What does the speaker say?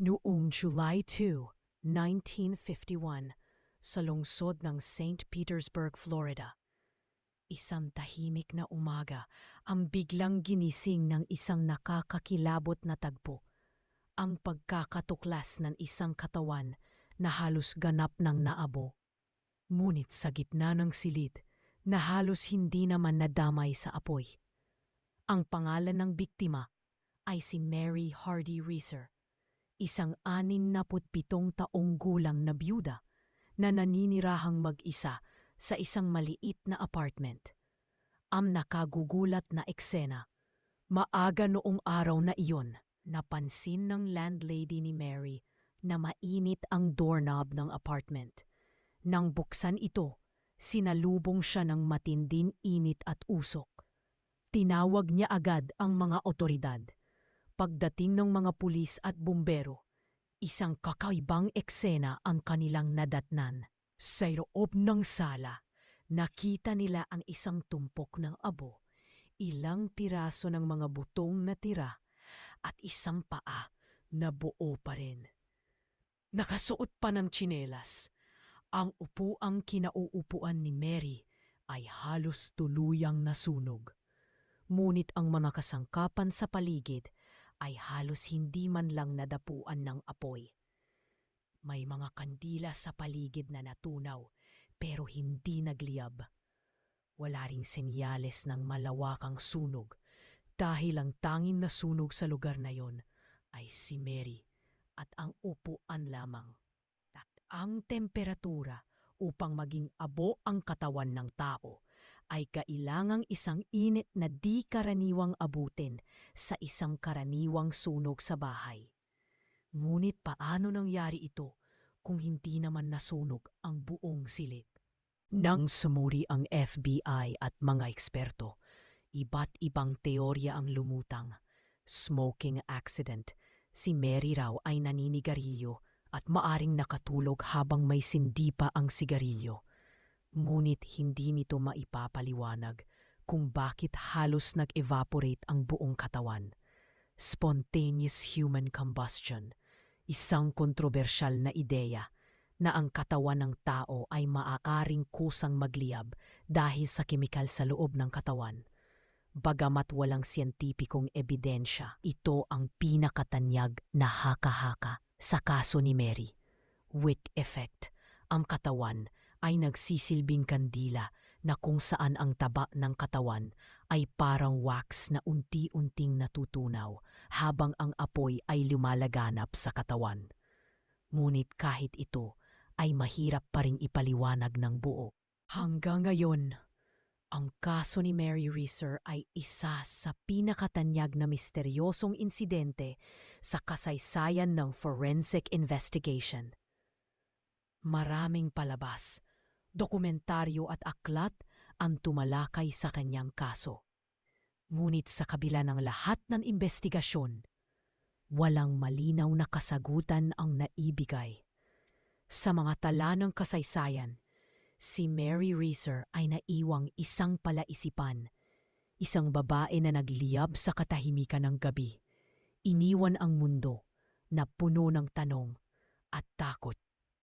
Noong July 2, 1951, sa lungsod ng St. Petersburg, Florida, isang tahimik na umaga ang biglang ginising ng isang nakakakilabot na tagpo. Ang pagkakatuklas ng isang katawan na halos ganap ng naabo. Ngunit sa gitna ng silid na halos hindi naman nadamay sa apoy. Ang pangalan ng biktima ay si Mary Hardy Reeser, isang pitong taong gulang na byuda na naninirahang mag-isa sa isang maliit na apartment. Ang nakagugulat na eksena, maaga noong araw na iyon, napansin ng landlady ni Mary na mainit ang doorknob ng apartment. Nang buksan ito, sinalubong siya ng matinding init at usok. Tinawag niya agad ang mga otoridad. Pagdating ng mga pulis at bumbero, isang kakaibang eksena ang kanilang nadatnan. Sa loob ng sala, nakita nila ang isang tumpok ng abo, ilang piraso ng mga butong na tira, at isang paa na buo pa rin. Nakasuot pa ng tsinelas. Ang upuang kinauupuan ni Mary ay halos tuluyang nasunog. Ngunit ang mga kasangkapan sa paligid ay halos hindi man lang nadapuan ng apoy. May mga kandila sa paligid na natunaw pero hindi nagliyab. Wala ring senyales ng malawakang sunog dahil ang tanging nasunog sa lugar na yon ay si Mary at ang upuan lamang. At ang temperatura upang maging abo ang katawan ng tao ay kailangang isang init na di karaniwang abutin sa isang karaniwang sunog sa bahay. Ngunit paano nangyari ito kung hindi naman nasunog ang buong silid? Nang sumuri ang FBI at mga eksperto, iba't ibang teorya ang lumutang. Smoking accident, si Mary raw ay naninigarilyo at maaring nakatulog habang may sindi pa ang sigarilyo. Ngunit hindi nito maipapaliwanag kung bakit halos nag-evaporate ang buong katawan. Spontaneous human combustion, isang kontrobersyal na ideya na ang katawan ng tao ay maaaring kusang magliyab dahil sa kemikal sa loob ng katawan. Bagamat walang siyentipikong ebidensya, ito ang pinakatanyag na haka-haka sa kaso ni Mary. Wick effect. Ang katawan ay nagsisilbing kandila na kung saan ang taba ng katawan ay parang wax na unti-unting natutunaw habang ang apoy ay lumalaganap sa katawan. Ngunit kahit ito ay mahirap pa ring ipaliwanag ng buo. Hanggang ngayon, ang kaso ni Mary Reeser ay isa sa pinakatanyag na misteryosong insidente sa kasaysayan ng forensic investigation. Maraming palabas, dokumentaryo at aklat ang tumalakay sa kanyang kaso. Ngunit sa kabila ng lahat ng investigasyon, walang malinaw na kasagutan ang naibigay. Sa mga tala ng kasaysayan, si Mary Reeser ay naiwang isang palaisipan, isang babae na nagliyab sa katahimikan ng gabi. Iniwan ang mundo na puno ng tanong at takot.